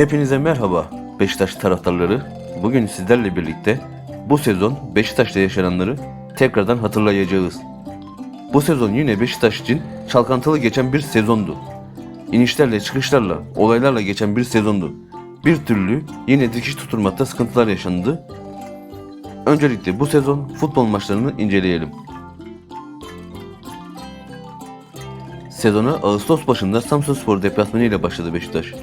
Hepinize merhaba Beşiktaş taraftarları. Bugün sizlerle birlikte bu sezon Beşiktaş'ta yaşananları tekrardan hatırlayacağız. Bu sezon yine Beşiktaş için çalkantılı geçen bir sezondu. İnişlerle çıkışlarla, olaylarla geçen bir sezondu. Bir türlü yine dikiş tutturmakta sıkıntılar yaşandı. Öncelikle bu sezon futbol maçlarını inceleyelim. Sezona Ağustos başında Samsunspor deplasmanı ile başladı Beşiktaş.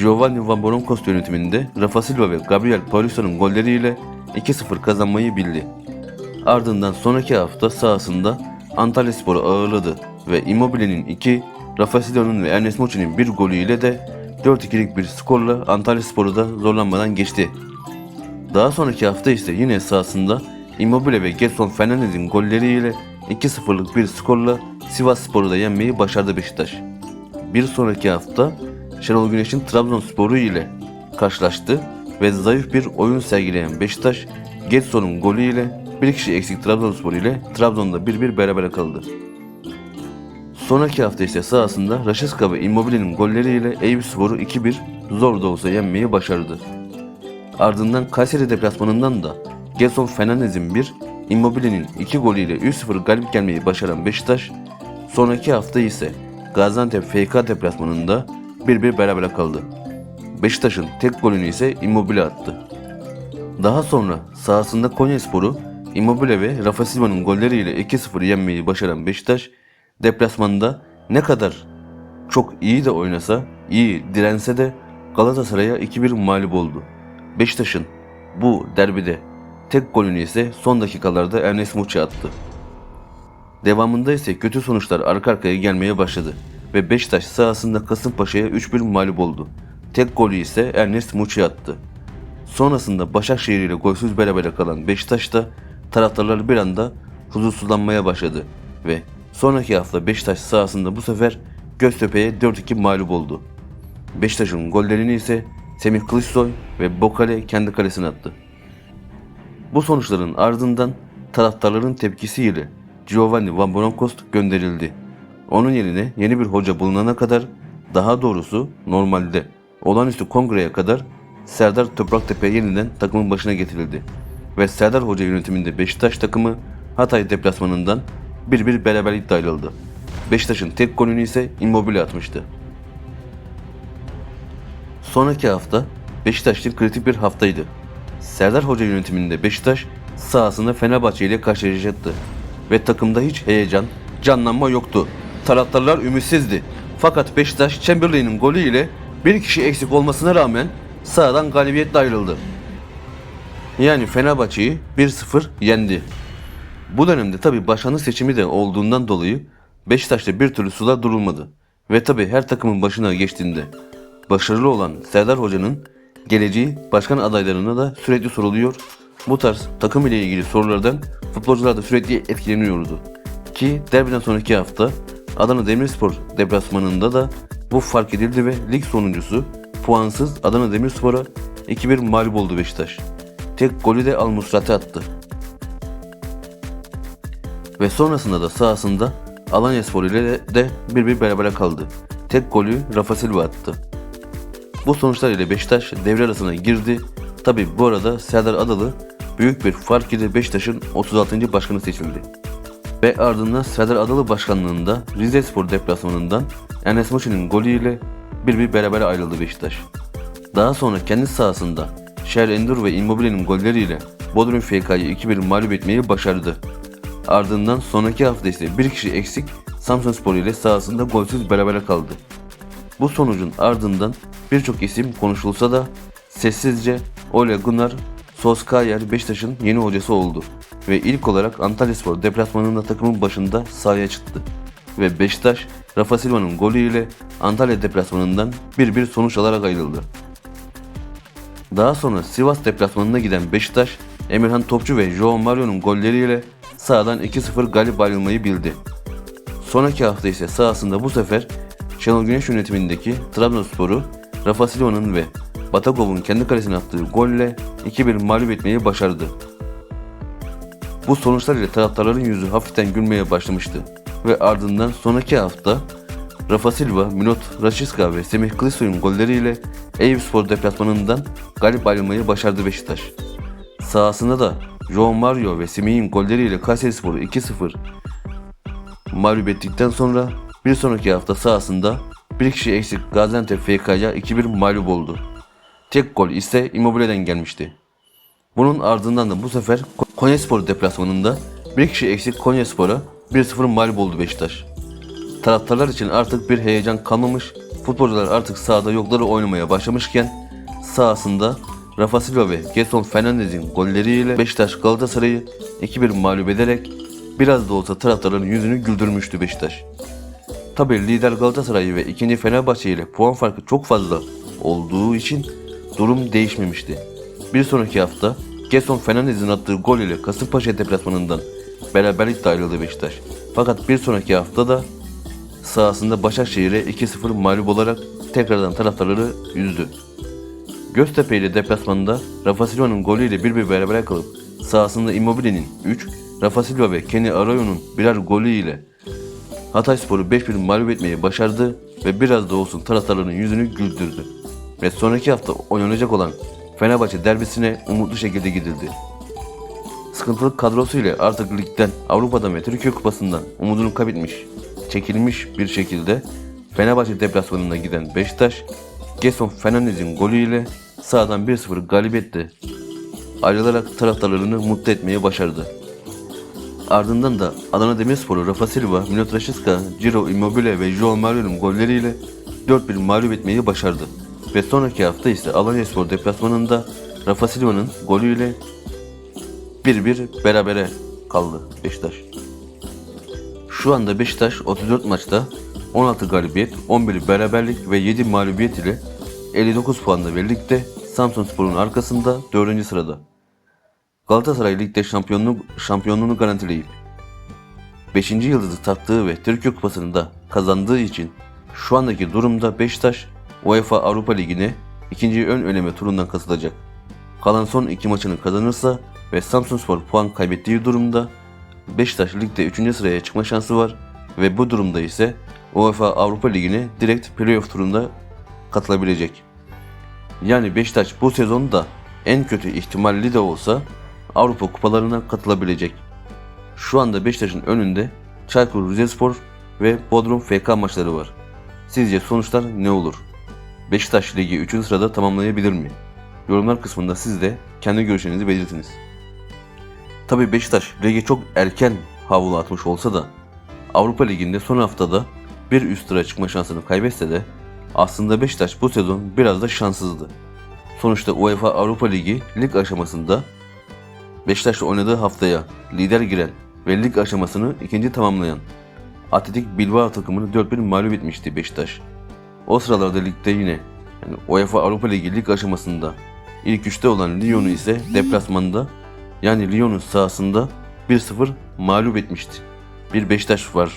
Giovanni Van Bronckhorst yönetiminde Rafa Silva ve Gabriel Paulisso'nun golleriyle 2-0 kazanmayı bildi. Ardından sonraki hafta sahasında Antalya Spor'u ağırladı ve Immobile'nin 2, Rafa Silva'nın ve Ernest Muçi'nin bir golüyle de 4-2'lik bir skorla Antalya Spor'u da zorlanmadan geçti. Daha sonraki hafta ise yine sahasında Immobile ve Gerson Fernandez'in golleriyle 2-0'lık bir skorla Sivas Spor'u da yenmeyi başardı Beşiktaş. Bir sonraki hafta Şenol Güneş'in Trabzonspor'u ile karşılaştı ve zayıf bir oyun sergileyen Beşiktaş, Getson'un golü ile bir kişi eksik Trabzonspor ile Trabzon'da 1-1 berabere kaldı. Sonraki hafta ise sahasında Raşiska ve Immobile'nin golleriyle Eyüpspor'u 2-1 zor da olsa yenmeyi başardı. Ardından Kayseri deplasmanından da Gelson Fernandez'in 1, Immobile'nin 2 golüyle 3-0 galip gelmeyi başaran Beşiktaş, sonraki hafta ise Gaziantep FK deplasmanında 1-1 berabere kaldı. Beşiktaş'ın tek golünü ise Immobile attı. Daha sonra sahasında Konyaspor'u Immobile ve Rafa Silva'nın golleriyle 2-0 yenmeyi başaran Beşiktaş, deplasmanda ne kadar çok iyi de oynasa, iyi dirense de Galatasaray'a 2-1 mağlup oldu. Beşiktaş'ın bu derbide tek golünü ise son dakikalarda Ernest Muçi attı. Devamında ise kötü sonuçlar arka arkaya gelmeye başladı ve Beşiktaş sahasında Kasımpaşa'ya 3-1 mağlup oldu. Tek golü ise Ernest Muçi attı. Sonrasında Başakşehir ile golsüz berabere kalan Beşiktaş'ta taraftarlar bir anda huzursuzlanmaya başladı ve sonraki hafta Beşiktaş sahasında bu sefer Göztepe'ye 4-2 mağlup oldu. Beşiktaş'ın gollerini ise Semih Kılıçsoy ve Bokale kendi kalesine attı. Bu sonuçların ardından taraftarların tepkisiyle Giovanni Van Bronckhorst gönderildi. Onun yerine yeni bir hoca bulunana kadar, daha doğrusu normalde olağanüstü kongreye kadar Serdar Topraktepe yeniden takımın başına getirildi. Ve Serdar Hoca yönetiminde Beşiktaş takımı Hatay deplasmanından 1-1 beraberlikle ayrıldı. Beşiktaş'ın tek golünü ise Immobile atmıştı. Sonraki hafta Beşiktaş için kritik bir haftaydı. Serdar Hoca yönetiminde Beşiktaş sahasında Fenerbahçe ile karşılaşacaktı. Ve takımda hiç heyecan, canlanma yoktu. Taraftarlar ümitsizdi. Fakat Beşiktaş Chamberlain'in golü ile bir kişi eksik olmasına rağmen sahadan galibiyetle ayrıldı. Yani Fenerbahçe'yi 1-0 yendi. Bu dönemde tabi başkanlık seçimi de olduğundan dolayı Beşiktaş'ta bir türlü sular durulmadı. Ve tabi her takımın başına geçtiğinde başarılı olan Serdar Hoca'nın geleceği başkan adaylarına da sürekli soruluyor. Bu tarz takım ile ilgili sorulardan futbolcular da sürekli etkileniyordu. Ki derbiden sonraki hafta Adana Demirspor deplasmanında da bu fark edildi ve lig sonuncusu puansız Adana Demirspor'a 2-1 mağlup oldu Beşiktaş. Tek golü de Al Musrati attı. Ve sonrasında da sahasında Alanya Spor ile de 1-1 berabere kaldı. Tek golü Rafa Silva attı. Bu sonuçlar ile Beşiktaş devre arasına girdi. Tabi bu arada Serdar Adalı büyük bir fark ile Beşiktaş'ın 36. başkanı seçildi. Ve ardından Serdar Adalı başkanlığında Rize Spor deplasmanından Enes Muçi'nin golüyle bir bir beraber ayrıldı Beşiktaş. Daha sonra kendi sahasında Şer Endur ve Immobile'nin golleriyle Bodrum FK'yı 2-1 mağlup etmeyi başardı. Ardından sonraki hafta ise bir kişi eksik Samsun Spor ile sahasında golsüz berabere kaldı. Bu sonucun ardından birçok isim konuşulsa da sessizce Ole Gunnar Solskjaer Beşiktaş'ın yeni hocası oldu ve ilk olarak Antalyaspor deplasmanında takımın başında sahaya çıktı. Ve Beşiktaş Rafa Silva'nın golüyle Antalya deplasmanından 1-1 sonuç alarak ayrıldı. Daha sonra Sivas deplasmanına giden Beşiktaş, Emirhan Topçu ve Joao Mario'nun golleriyle sahadan 2-0 galip ayrılmayı bildi. Sonraki hafta ise sahasında bu sefer Şenol Güneş yönetimindeki Trabzonspor'u Rafa Silva'nın ve Batagov'un kendi kalesine attığı golle 2-1 mağlup etmeyi başardı. Bu sonuçlar ile taraftarların yüzü hafiften gülmeye başlamıştı ve ardından sonraki hafta Rafa Silva, Milot Rashica ve Semih Kılıçsoy'un golleriyle Eyüpspor deplasmanından galip ayrılmayı başardı Beşiktaş. Sahasında da João Mario ve Semih'in golleriyle Kayserispor'u 2-0 mağlup ettikten sonra bir sonraki hafta sahasında bir kişi eksik Gaziantep FK'ya 2-1 mağlup oldu. Tek gol ise Immobile'den gelmişti. Bunun ardından da bu sefer Konyaspor deplasmanında bir kişi eksik Konyaspor'a 1-0 mağlup oldu Beşiktaş. Taraftarlar için artık bir heyecan kalmamış, futbolcular artık sahada yokları oynamaya başlamışken sahasında Rafa Silva ve Gerson Fernandez'in golleriyle Beşiktaş Galatasaray'ı 2-1 mağlup ederek biraz da olsa taraftarların yüzünü güldürmüştü Beşiktaş. Tabi lider Galatasaray ve ikinci Fenerbahçe ile puan farkı çok fazla olduğu için durum değişmemişti. Bir sonraki hafta Gerson Fernandez'in attığı gol ile Kasımpaşa deplasmanından beraberlikle ayrıldı Beşiktaş. Fakat bir sonraki hafta da sahasında Başakşehir'e 2-0 mağlup olarak tekrardan taraftarları üzdü. Göztepe ile deplasmanında Rafa Silva'nın golüyle 1-1 berabere kalıp sahasında Immobile'nin 3, Rafa Silva ve Kenny Arroyo'nun birer golü ile Hatayspor'u 5-1 mağlup etmeyi başardı ve biraz da olsun taraftarların yüzünü güldürdü. Ve sonraki hafta oynanacak olan Fenerbahçe derbisine umutlu şekilde gidildi. Sıkıntılı kadrosu ile artık ligden, Avrupa'dan ve Türkiye Kupası'ndan umudunu kaybetmiş, çekilmiş bir şekilde Fenerbahçe deplasmanına giden Beşiktaş, Gerson Fernandez'in golüyle sahadan 1-0 galibiyetle ayrılarak taraftarlarını mutlu etmeyi başardı. Ardından da Adana Demirspor'u Rafa Silva, Milot Rashica, Ciro Immobile ve João Mario'nun golleriyle 4-1 mağlup etmeyi başardı. Ve sonraki hafta ise Alanyaspor deplasmanında Rafa Silva'nın golüyle 1-1 berabere kaldı Beşiktaş. Şu anda Beşiktaş 34 maçta 16 galibiyet, 11 beraberlik ve 7 mağlubiyet ile 59 puanla ve ligde Samsunspor'un arkasında 4. sırada. Galatasaray Lig'de şampiyonluğu, şampiyonluğunu garantileyip 5. yıldızı taktığı ve Türkiye Kupası'nı da kazandığı için şu andaki durumda Beşiktaş UEFA Avrupa Ligi'ne ikinci ön eleme turundan katılacak. Kalan son iki maçını kazanırsa ve Samsunspor puan kaybettiği durumda Beşiktaş ligde 3. sıraya çıkma şansı var ve bu durumda ise UEFA Avrupa Ligi'ne direkt playoff turunda katılabilecek. Yani Beşiktaş bu sezon da en kötü ihtimalli de olsa Avrupa kupalarına katılabilecek. Şu anda Beşiktaş'ın önünde Çaykur Rizespor ve Bodrum FK maçları var. Sizce sonuçlar ne olur? Beşiktaş ligi 3. sırada tamamlayabilir mi? Yorumlar kısmında siz de kendi görüşlerinizi belirtiniz. Tabi Beşiktaş lige çok erken havlu atmış olsa da Avrupa Ligi'nde son haftada bir üst sıra çıkma şansını kaybetse de aslında Beşiktaş bu sezon biraz da şanssızdı. Sonuçta UEFA Avrupa Ligi lig aşamasında Beşiktaş'la oynadığı haftaya lider giren ve lig aşamasını ikinci tamamlayan Atletik Bilbao takımını 4-1 mağlup etmişti Beşiktaş. O sıralarda ligde yine yani UEFA Avrupa Ligi lig aşamasında ilk üçte olan Lyon'u ise deplasmanda yani Lyon'un sahasında 1-0 mağlup etmişti. Bir Beşiktaş var.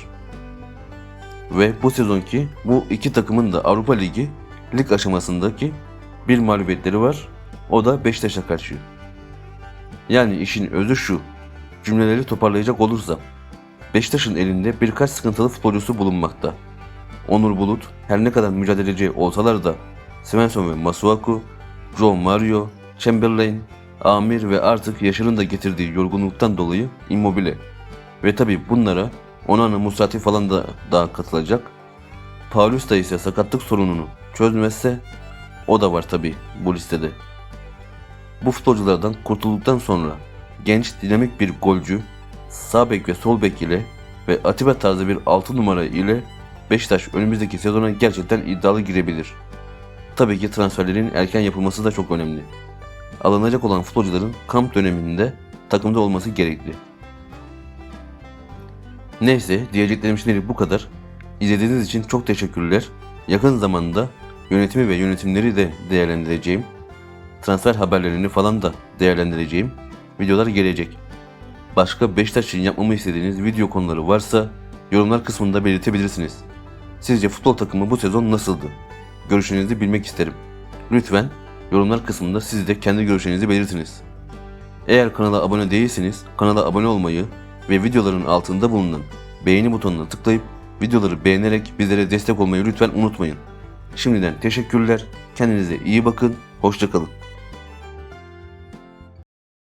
Ve bu sezonki bu iki takımın da Avrupa Ligi lig aşamasındaki bir mağlubiyetleri var. O da Beşiktaş'a karşı. Yani işin özü şu. Cümleleri toparlayacak olursam. Beşiktaş'ın elinde birkaç sıkıntılı futbolcusu bulunmakta. Onur Bulut her ne kadar mücadeleci olsalar da Svensson ve Masuaku, Joe Mario, Chamberlain, Amir ve artık yaşının da getirdiği yorgunluktan dolayı Immobile. Ve tabi bunlara Onana Musati falan da daha katılacak. Paulus da ise sakatlık sorununu çözmezse o da var tabi bu listede. Bu futbolculardan kurtulduktan sonra genç dinamik bir golcü, sağ bek ve sol bek ile ve Atiba tarzı bir 6 numara ile Beşiktaş önümüzdeki sezona gerçekten iddialı girebilir. Tabii ki transferlerin erken yapılması da çok önemli. Alınacak olan futbolcuların kamp döneminde takımda olması gerekli. Neyse diyeceklerim şimdilik bu kadar. İzlediğiniz için çok teşekkürler. Yakın zamanda yönetimi ve yönetimleri de değerlendireceğim. Transfer haberlerini falan da değerlendireceğim. Videolar gelecek. Başka Beşiktaş için yapmamı istediğiniz video konuları varsa yorumlar kısmında belirtebilirsiniz. Sizce futbol takımı bu sezon nasıldı? Görüşlerinizi bilmek isterim. Lütfen yorumlar kısmında siz de kendi görüşlerinizi belirtiniz. Eğer kanala abone değilseniz kanala abone olmayı ve videoların altında bulunan beğeni butonuna tıklayıp videoları beğenerek bizlere destek olmayı lütfen unutmayın. Şimdiden teşekkürler. Kendinize iyi bakın. Hoşçakalın.